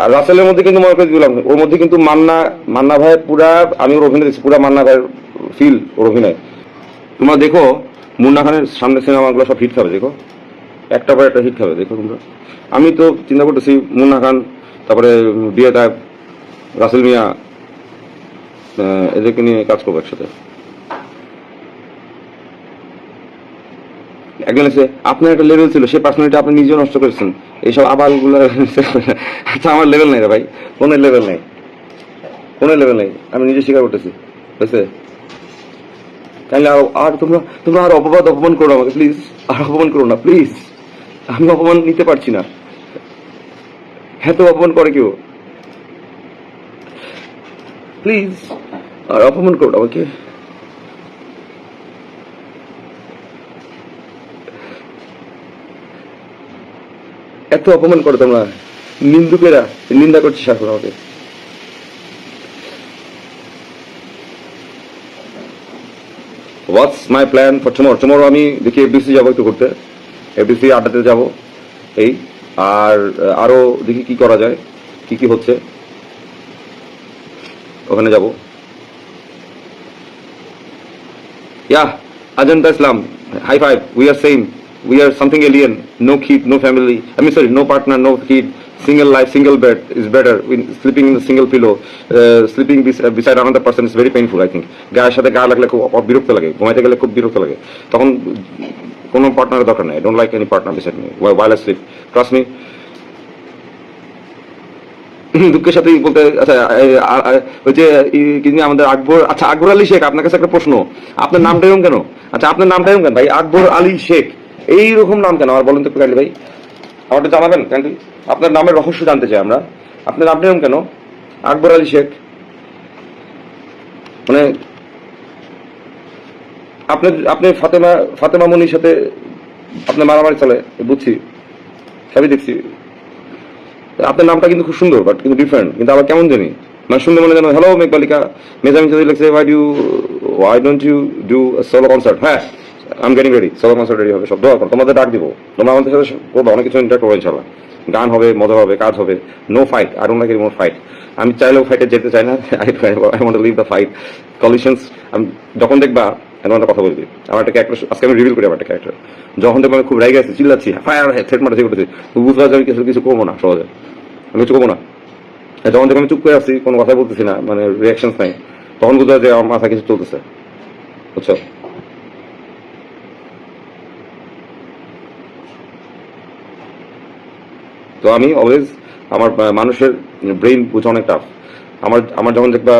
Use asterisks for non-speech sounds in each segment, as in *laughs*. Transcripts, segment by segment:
আর রাসেলের মধ্যে কিন্তু মনে করে দিলাম ওর মধ্যে কিন্তু মান্না মান্না ভাইয়ের পুরা, আমি ওর অভিনয় দেখছি, পুরা মান্না ভাইয়ের ফিল ওর অভিনয়। তোমরা দেখো, মুন্না খানের সামনে সিনেমাগুলো সব হিট খাবে, দেখো। একটা পর একটা হিট খাবে, দেখো তোমরা। আমি তো চিন্তা করতেছি মুন্না খান, তারপরে বিয়ে তাই রাসেল মিয়া এদেরকে নিয়ে কাজ করব একসাথে। একজন এসে আপনার একটা লেভেল ছিল, সেই পার্সোনালিটি আপনি নিজেও নষ্ট করেছেন। এইসব আবালগুলো আচ্ছা আমার লেভেল নেই রে ভাই। কোনো লেভেল নেই। কোনো লেভেল নেই। আমি নিজে স্বীকার করতেছি। বুঝছে? তাহলে আর- তোমরা তোমরা আর অপবাদ অপমান করো আমাকে প্লিজ আর অপমান করো না প্লিজ আমি অপমান নিতে পারছি না। হ্যাঁ তো অপমান করে কেউ? প্লিজ আর অপমান করো আমাকে। এত অপমান করো তোমরা। নিন্দুকেরা নিন্দা করছিস এখন আমাকে what's my plan for tomorrow tomorrow আমি দেখি এফডিসি যাব একটু ঘুরতে। এফডিসি আড্ডাতে যাব এই। আর আহ, আরও দেখি কি করা যায় কি কি হচ্ছে। ওখানে যাব। Yeah Ajanta Islam high five we are same we are something alien No kid no family I mean sorry no partner no kid single life single bed is better. When sleeping in a single pillow uh, sleeping bes- uh, beside another person is very painful i think. গায়ের সাথে গা লাগলে খুব বিরক্ত লাগে। ঘুমাইতে গেলে খুব বিরক্ত লাগে। তখন কোনো পার্টনারের দরকার নেই। Don't like any partner beside me while I sleep trust me দুঃখের সাথে বলতে আচ্ছা ওই যে ই- কি জানি আমাদের আকবর আচ্ছা আকবর আলী শেখ আপনার কাছে একটা প্রশ্ন। আপনার নামটা এরকম কেন? আচ্ছা আপনার নামটা এরকম কেন? ভাই আকবর আলী শেখ। এইরকম নাম কেন? আর বলেন তো কাইন্ডলি ভাই। আমাকে জানাবেন কাইন্ডলি আপনার নামের রহস্য জানতে চাই আমরা। আপনার এরকম কেন? আকবর আলী শেখ। মানে আপনি আপনি ফাতেমা ফাতেমা মনির সাথে আপনার মারামারি চলে বুঝছি। সবই দেখছি। আপনার নামটা কিন্তু খুব সুন্দর বাট কিন্তু ডিফারেন্ট কিন্তু আবার কেমন জানি? মানে সুন্দর মনে জানো হ্যালো মেঘবালিকা। মেজামি চৌধুরী লিখছে why do why don't you do solo concert হ্যাঁ। I'm getting ready solo concert ready হবে, সব দোয়া করো। তোমাদের ডাক দিব। তোমরা আমাদের সাথে করব, অনেক কিছু ইন্টার করব ইনশাল্লাহ গান হবে, মজা হবে, কাজ হবে। নো ফাইট আর লাইক মোর ফাইট আমি চাইলেও ফাইটে যেতে চাই না I I want live the fight collisions আমি যখন দেখবা এমন কথা বলবি। আমার একটা ক্যারেক্টার আজকে আমি রিভিল করি আমার একটা ক্যারেক্টার যখন দেখব আমি খুব রেগে আছি, চিল্লাচ্ছি ফায়ার থ্রেট মারতে করতেছি। বুঝতে পারছি আমি কিছু কিছু করব না, সহজে। আমি কিছু করব না। যখন দেখো আমি চুপ করে আছি, কোনো কথা বলতেছি না মানে রিয়াকশন নাই, তখন বুঝতে হয় যে আমার মাথা কিছু চলতেছে। বুঝছ? তো আমি অলওয়েজ আমার মানুষের ব্রেইন বুঝা অনেক টাফ আমার আমার যখন দেখবা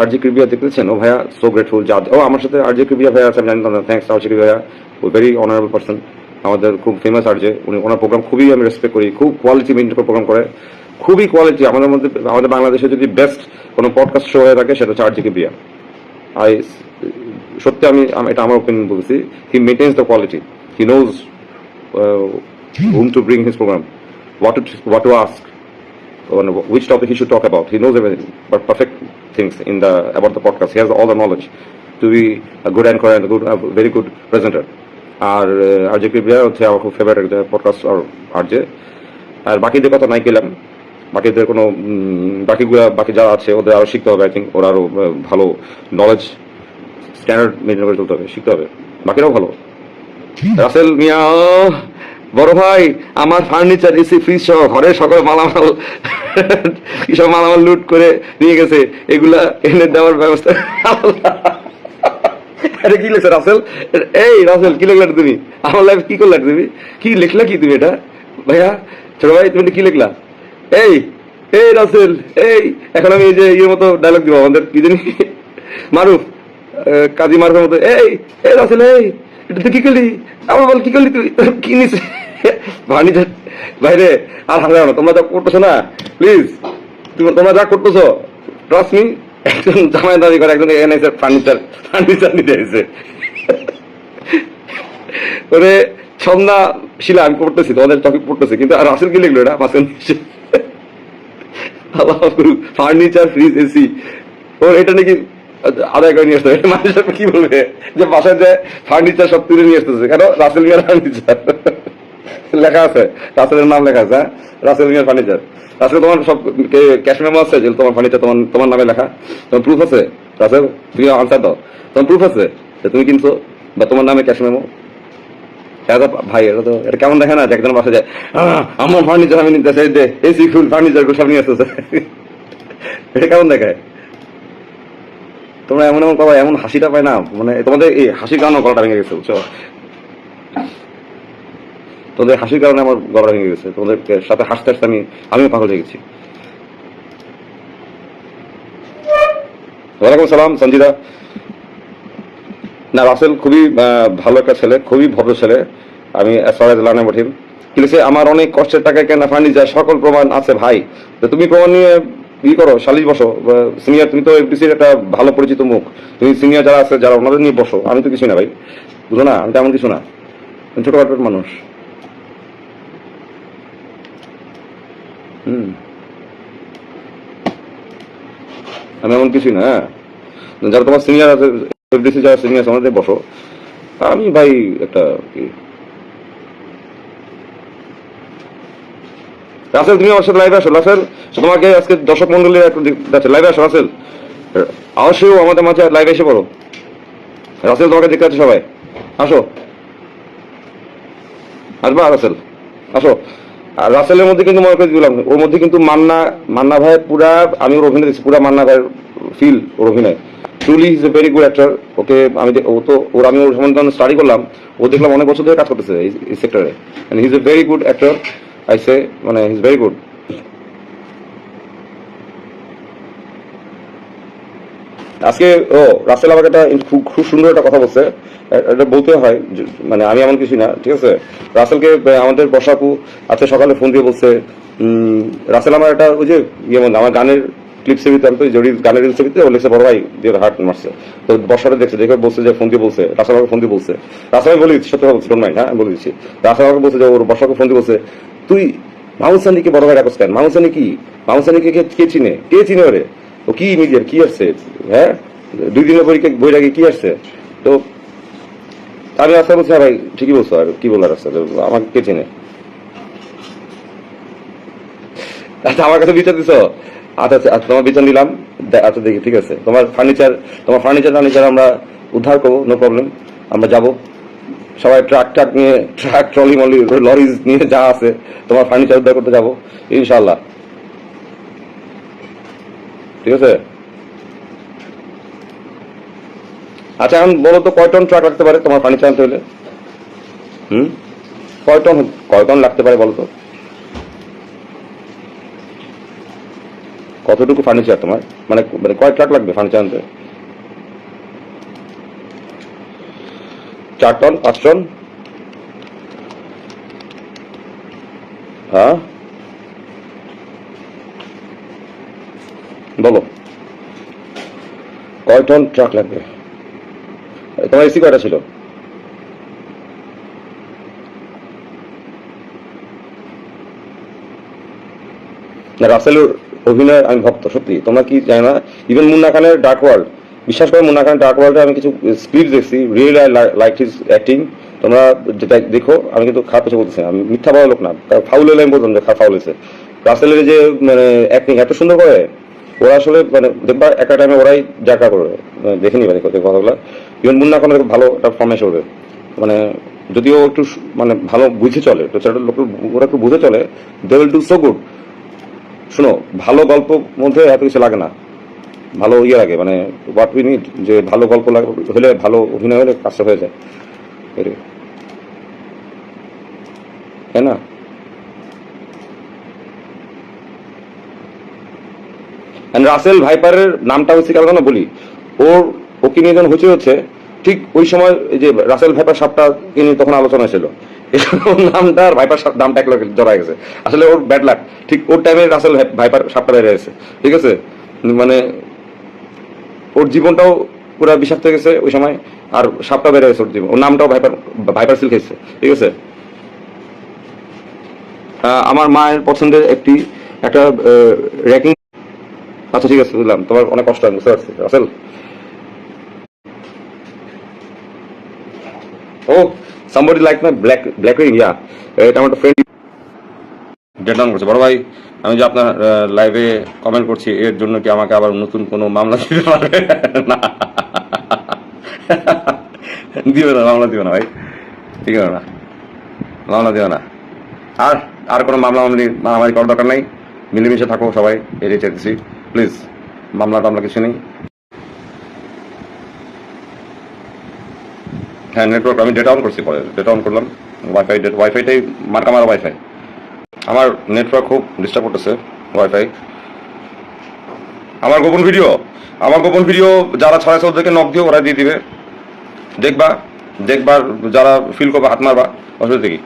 আর জি ক্রিবিয়া দেখতেছেন ও ভাইয়া সো গ্রেটফুল যা ও আমার সাথে আর জি ক্রিবিয়া ভাইয়া আছে আমি জানতাম না থ্যাংকস আর জি ভাইয়া ও ভেরি অনারেবল পার্সন আমাদের খুব ফেমাস আর যে উনি ওনার প্রোগ্রাম খুবই আমি রেসপেক্ট করি খুব কোয়ালিটি মেনটেন করে প্রোগ্রাম করে খুবই কোয়ালিটি আমাদের মধ্যে আমাদের বাংলাদেশে যদি বেস্ট কোনো পডকাস্ট শো হয়ে থাকে সেটা হচ্ছে আর জি ক্রিবিয়া আই সত্যি আমি এটা আমার ওপিনিয়ন বলছি he maintains the quality he knows hmm to bring his program, what to what to ask, on which topic he should talk about. He knows everything, but perfect things in the about the podcast. He has all the knowledge to be a good anchor and a good, a very good presenter. আর আর যে ক্রিপিয়া হচ্ছে আমার খুব favourite podcast আর আর যে আর বাকিদের কথা নাই গেলাম বাকিদের কোনো বাকিগুলা বাকি যারা আছে ওদের আরও শিখতে হবে আই থিঙ্ক ওরা আরও আহ, ভালো নলেজ স্ট্যান্ডার্ড মেনটেন করে চলতে হবে শিখতে হবে বাকিরাও ভালো রাসেল মিয়া বড় ভাই, আমার ফার্নিচার এসি ফ্রিজ সহ ঘরের সকল মালামাল সব মালামাল লুট করে নিয়ে গেছে, এগুলা এনে দেওয়ার ব্যবস্থা আরে কি লেখছে, রাসেল? এই রাসেল, কি লিখলা তুমি? আমার লাইফ কি করলা তুমি? কি লিখলা কি তুমি এটা? ভাইয়া, ছোট ভাই, তুমি কি লিখলা? এই এই রাসেল, এই, এখন আমি এই যে ইয়ের মতো ডায়লগ দিব আমাদের, কি জানি? মারুফ কাজী মারুফের মতো, এই এই রাসেল, এই। এটা তুই কি করলি আমার বল কি করলি তুই? কি নিস ভার্নিচার বাইরে আর হাসা না। তোমরা যা করতেছো না প্লিজ তোমরা যা করতেছো ট্রাস্ট মি একজন জামাই দাবি করে একজন এখানে এসে ফার্নিচার ফার্নিচার নিতে এসে ওরে, ছন্দা শিলা, আমি পড়তেছি, তোমাদের টপিক পড়তেছি, কিন্তু আর রাসেল কি লিখলো এটা? পাশে ফার্নিচার ফ্রিজ এসি। ও এটা নাকি আদায় করে নিয়ে আসতে হবে। মানুষ কি বলবে? যে বাসায় যে ফার্নিচার সব তুলে নিয়ে আসতেছে। কেন? রাসেল মিয়ার ফার্নিচার লেখা আছে। রাসেলের নাম লেখা আছে রাসেল মিয়ার ফার্নিচার রাসেল তোমার সব ক্যাশ মেমো আছে? যে তোমার ফার্নিচার তোমার তোমার নামে লেখা। তোমার প্রুফ আছে? রাসেল তুমি আনসার দাও। তোমার প্রুফ আছে? যে তুমি কিনছো বা তোমার নামে ক্যাশ মেমো ভাই, এটা তো, এটা কেমন দেখে না একজন বাসা যায় আমার ফার্নিচার আমি নিতে চাই, দে এসি ফুল ফার্নিচার সব নিয়ে আসতেছে। এটা কেমন দেখায়? তোমরা এমন এমন কথা এমন হাসিটা পায় না। মানে তোমাদের এই হাসির কারণে গলাটা ভেঙে গেছে, বুঝছ? তোদের হাসির কারণে আমার গলা ভেঙে গেছে। তোমাদের সাথে হাসতে হাসতে আমি, আমিও পাগল হয়ে গেছি। ওয়ালাইকুম সালাম, সঞ্জিদা। না, রাসেল খুবই ভালো একটা ছেলে, খুবই ভদ্র ছেলে। আমি লার্ন অ্যাবাউট কিন্তু আমার অনেক কষ্টের টাকা কেনা ফার্নিচার সকল প্রমাণ আছে, ভাই। তো তুমি প্রমাণ নিয়ে ই করো? সালিশ বসো। সিনিয়র তুমি তো এফডিসির একটা ভালো পরিচিত মুখ। তুমি সিনিয়র যারা আছে, যারা ওনাদের নিয়ে বসো। আমি তো কিছু না ভাই। বুঝো না? আমি তো এমন কিছু না। ছোটখাটো মানুষ। হুম। আমি এমন কিছুই না হ্যাঁ? যারা তোমার সিনিয়র আছে এফডিসি যারা সিনিয়র আছে আমাদের বসো। আমি ভাই একটা রাসেল, তুমি আমার সাথে লাইভে আসো। রাসেল, তোমাকে আজকে দর্শক মন্ডলী লাইভে আসো, রাসেল। অবশ্যই আমাদের মাঝে লাইভে এসে পড়ো। রাসেল, তোমাকে দেখতে আছে সবাই। আসো। আসবা, রাসেল? আসো। আর রাসেলের মধ্যে কিন্তু মনে করে দিলাম। ওর মধ্যে কিন্তু মান্না মান্না ভাই পুরা, আমি ওর অভিনয় দেখছি, পুরা মান্না ভাইয়ের ফিল ওর অভিনয়। Truly is a very good actor okay আমি ও তো, ওর আমি ওর সম্বন্ধে স্টাডি করলাম। ও দেখলাম অনেক বছর ধরে কাজ করতেছে এই- সেক্টরে is a. Very good actor I say মানে ইজ ভেরি গুড আজকে, ও, রাসেল আমাকে একটা খুব সুন্দর একটা কথা বলছে। এটা বলতে হয় মানে আমি এমন কিছু না, ঠিক আছে? রাসেলকে আমাদের বসাকু আজকে সকালে ফোন দিয়ে বলছে রাসেল আমার একটা ওই যে ইয়ে আমার গানের ক্লিপ ছবিতে আমি তো জড়ি গানের রিল ছবিতে ও লিখছে, বড় ভাই, দিয়ে হার্ট মারছে। তো বসাটা দেখছে, দেখে বলছে যে ফোন দিয়ে বলছে রাসেল আমাকে ফোন দিয়ে বলছে। রাসেল বলে দিচ্ছি, সত্যি বলছি হ্যাঁ বলে দিচ্ছি। রাসেল আমাকে বলছে যে ওর বসাকে ফোন দিয়ে বলছে, তুই মাহমুদ সানিকে বড় ভাই রাখস কেন? মাহমুদ সানি কি? মাহমুদ সানিকে কে চিনে? কে চিনে ওরে? ও কি মিডিয়ার কি আসছে? হ্যাঁ? দুই দিনের পরীক্ষা বইটা কি আসছে? তো আমি আশা বলছি হ্যাঁ ভাই, ঠিকই বলছো, আর কি বলার আছে? আমাকে কে চিনে? আচ্ছা আমার কাছে বিচার দিছো? আচ্ছা আচ্ছা আচ্ছা, তোমার বিচার নিলাম। আচ্ছা দেখি ঠিক আছে। তোমার ফার্নিচার তোমার ফার্নিচার ফার্নিচার আমরা উদ্ধার করব নো প্রবলেম আমরা যাব। সবাই ট্রাক ট্রাক নিয়ে ট্রাক ট্রলি মলি লরিজ নিয়ে যা আছে তোমার ফার্নিচার উদ্ধার করতে যাব ইনশাল্লাহ ঠিক আছে? আচ্ছা এখন বলো তো কয় টন ট্রাক লাগতে পারে তোমার ফার্নিচার আনতে হলে? হুম? কয় টন কয় টন লাগতে পারে বলো তো? কতটুকু ফার্নিচার তোমার? মানে মানে কয় ট্রাক লাগবে ফার্নিচার আনতে? চার টন পাঁচ টন হ্যাঁ? বলো। কয় টন ট্রাক লাগবে? তোমার এসি কয়টা ছিল? রাসেলের অভিনয়, আমি ভক্ত, সত্যি। তোমরা কি জানো না? ইভেন মুন্না খানের ডার্ক ওয়ার্ল্ড বিশ্বাস করে মুন্না খানের ডার্ক ওয়ার্ল্ডে আমি কিছু স্ক্রিপ্ট দেখছি real I like his acting তোমরা যেটা দেখো, আমি কিন্তু খারাপ কিছু বলতেছি আমি মিথ্যা বলা লোক না। ফাউল হলে আমি বলতাম যে ফাউল হয়েছে রাসেলের যে মানে অ্যাক্টিং এত সুন্দর করে, ওরা আসলে মানে দেখবা, একটা টাইমে ওরাই জায়গা করবে। মানে দেখে নিবে কথাগুলো। ইভেন মুন্না খানের ভালো একটা ফর্মে চলবে মানে যদিও একটু মানে ভালো বুঝে চলে, তো সেটা লোক, ওরা একটু বুঝে চলে they will do so good শোনো, ভালো গল্প মধ্যে এত কিছু লাগে না। ভালো ইয়ে লাগে মানে হোয়াট উই নিড যে ভালো গল্প লাগে, হলে ভালো অভিনয় হলে কাজটা হয়ে যায়। তাই না? And রাসেল ভাইপারের নামটা হচ্ছে কেন বলি। ওর ওকে নিয়ে যখন হচ্ছে হচ্ছে, ঠিক ওই সময় যে রাসেল ভাইপার সাপটা নিয়ে তখন আলোচনা ছিল। ওর নামটা আর ভাইপার নামটা এক লগে জড়া গেছে। আসলে ওর ব্যাড লাক ঠিক ওর টাইমে রাসেল ভাই- ভাইপার সাপটা বেড়ে গেছে। ঠিক আছে? মানে ওর জীবনটাও পুরো বিষাক্ত হয়ে গেছে ওই সময়, আর সাপটা বেড়ে গেছে ওর জীবন ওর নামটাও ভাইপার ভাইপার সিল্ক এসেছে ঠিক আছে? আমার মায়ের পছন্দের একটি, একটা র্যাকিং আচ্ছা ঠিক আছে, বুঝলাম। তোমার অনেক কষ্ট আমি বুঝতে পারছি। Russell O! Like my black black ring yeah এটা আমার ফ্রেন্ড ডেট ডাউন করছে। বড় ভাই, আমি যে আপনার লাইভে কমেন্ট করছি, এর জন্য কি আমাকে আবার নতুন কোনো মামলা দিতে পারে না। দিবে না, মামলা দিবে না ভাই। ঠিক আছে না। মামলা দিবে না। আর আর কোনো মামলা মামলি, মারামারি করার দরকার নাই। মিলেমিশে থাকো সবাই এড়িয়ে চাইতেছি। প্লিজ মামলা টামলা কিছু নেই। হ্যাঁ নেটওয়ার্ক আমি ডেটা অন করছি পরে ডেটা অন করলাম ওয়াইফাই ওয়াইফাইটাই মার্কা মারা ওয়াইফাই আমার নেটওয়ার্ক খুব ডিস্টার্ব করতেছে ওয়াইফাই আমার গোপন ভিডিও আমার গোপন ভিডিও যারা ছড়াছে ওদেরকে নক দিয়ে ওরা দিয়ে দিবে। দেখবা দেখবার যারা ফিল করবা হাত মারবা, অসুবিধা কি?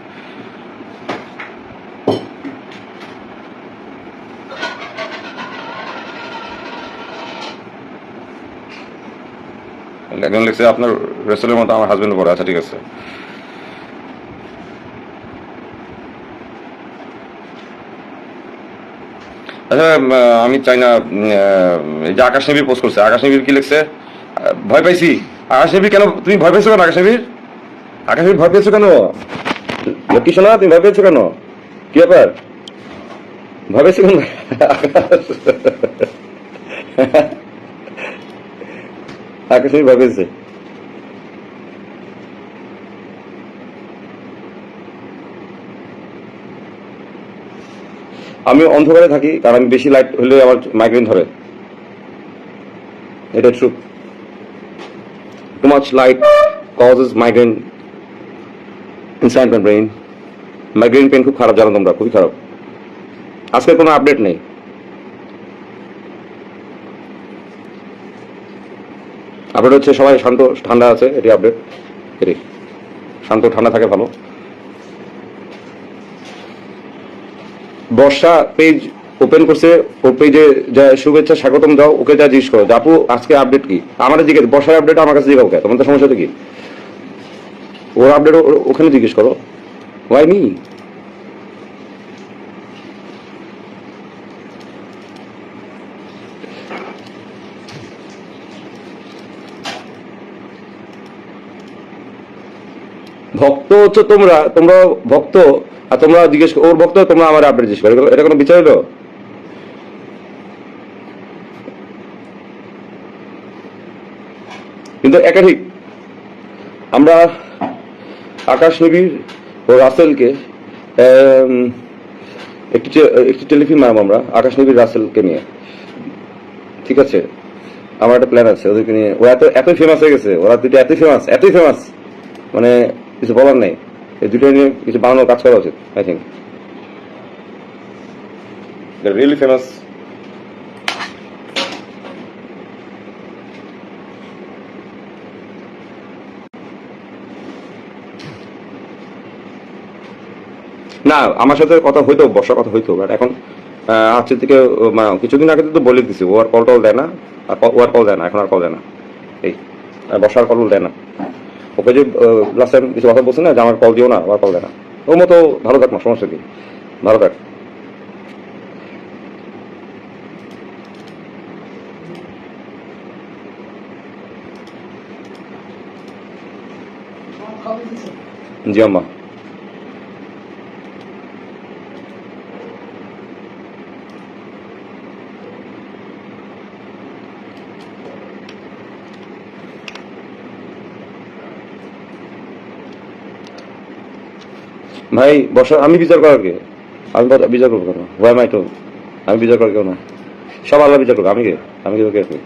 একজন লিখছে, আপনার রেস্টুরেন্টের মতো আমার হাজবেন্ড পরে আচ্ছা ঠিক আছে? আচ্ছা আমি চাই না এই যে আকাশ নবীর পোস্ট করছে, আকাশ নবীর কি লিখছে? ভয় পাইছি। আকাশ নবীর কেন, তুমি ভয় পেয়েছ কেন আকাশ নবীর? আকাশ নবীর ভয় পেয়েছ কেন? লক্ষ্মী সোনা, তুমি ভয় পেয়েছ কেন? কি ব্যাপার? ভয় পেয়েছ কেন? আকাশ *laughs* ভয় পেয়েছে আমি অন্ধকারে থাকি, কারণ আমি বেশি লাইট হলে আমার মাইগ্রেন ধরে। এটা true too much light causes migraine inside my brain migraine pain খুব খারাপ, জানো তোমরা, খুবই খারাপ। আজকে কোনো আপডেট নেই। আপডেট হচ্ছে, সবাই শান্ত, ঠান্ডা আছে, এটি আপডেট। এটি শান্ত, ঠান্ডা থাকে, ভালো। বর্ষা পেজ ওপেন করছে, ওর পেজে যা শুভেচ্ছা, স্বাগতম দাও, ওকে যা জিজ্ঞেস করো। আপু, আজকে আপডেট কি? আমার জিজ্ঞেস, বর্ষার আপডেট আমার কাছে জিজ্ঞাসা তোমার তো সমস্যা তো কি? ওর আপডেট ওখানে জিজ্ঞেস করো। ওয়াই মি ভক্ত হচ্ছে তোমরা তোমরা ভক্ত, আর তোমরা জিজ্ঞেস ওর ভক্ত, তোমরা আমার আপডেট জিজ্ঞেস করো। এটা- কোনো বিচার হলো কিন্তু একাধিক আমরা আকাশ নবীর ও রাসেলকে একটি একটি টেলিফিল্ম মারাম আমরা, আকাশ নবীর রাসেলকে নিয়ে। ঠিক আছে? আমার একটা প্ল্যান আছে, ওদেরকে নিয়ে। ও এত এতই ফেমাস হয়ে গেছে, ওরা দুটো এতই ফেমাস এতই ফেমাস মানে কিছু বলার নেই। এই দুটো নিয়ে কিছু বানানোর কাজ করা উচিত আই থিঙ্ক না আমার সাথে কথা হইতো বসার কথা হইতো বাট এখন আজকে থেকে ও, মা- কিছুদিন আগে তো বলে দিছি ও আর কল টল দেয় না আর ও আর কল দেয় না এখন আর কল দেয় না। এই আর বসার কল দেয় না। ওকে যে লাস্ট টাইম কিছু কথা বলছে না, যে আমার কল দিও না আমার কল দেয় না। ওর মতো ভালো থাক না সমস্যা কি? ভালো থাক। জি আম্মা। ভাই, বসা, আমি বিচার করার কে? আমি বিচার করব কেন? ভাই মাই তো আমি বিচার করার কেউ না সব আল্লাহ বিচার করব আমি কে? আমি কে? কে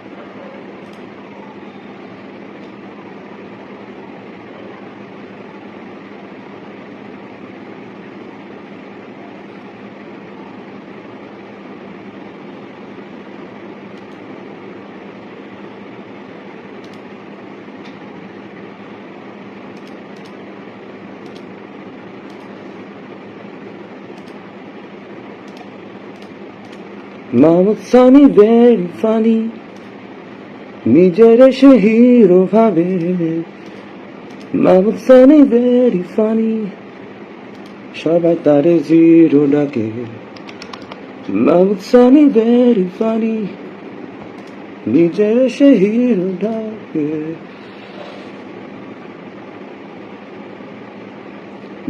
Mama Sunny very funny নিজের সে হিরো ভাবে। Mamud Sunny very funny. সবাই তারে জিরো ডাকে। Mamud Sunny very funny. নিজের সে হিরো ডাকে।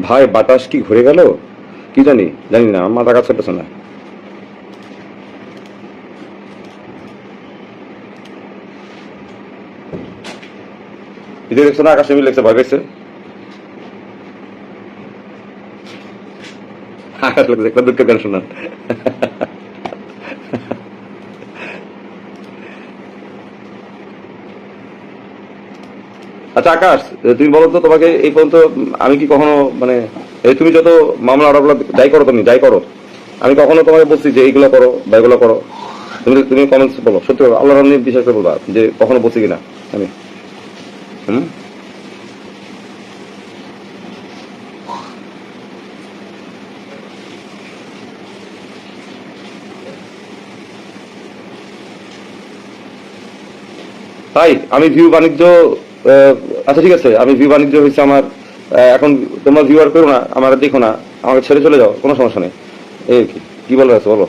ভাই, বাতাস কি ঘুরে গেল? কি জানি জানি না, আমার কাজ করতেছে না না, আকাশে মিল পেয়েছে। আকাশ লাগছে একটা শোনান। আচ্ছা আকাশ, তুমি বলো তো, তোমাকে এই পর্যন্ত আমি কি কখনো মানে এই তুমি যত মামলা অর্ডারগুলো যাই করো, তুমি যাই করো। আমি কখনো তোমাকে বলছি যে এইগুলো করো বা এগুলো করো। তুমি তুমি কমেন্টস বলো। সত্যি আল্লাহ বিশ্বাস করে বলবা যে কখনো বলছি কিনা, আমি। হুম? ভাই, আমি ভিউ বাণিজ্য আচ্ছা ঠিক আছে, আমি ভিউ বাণিজ্য হয়েছে আমার এখন তোমরা ভিউ আর করো না আমার দেখো না, আমাকে ছেড়ে চলে যাও, কোনো সমস্যা নেই। এই কি কি বলবে আছে, বলো।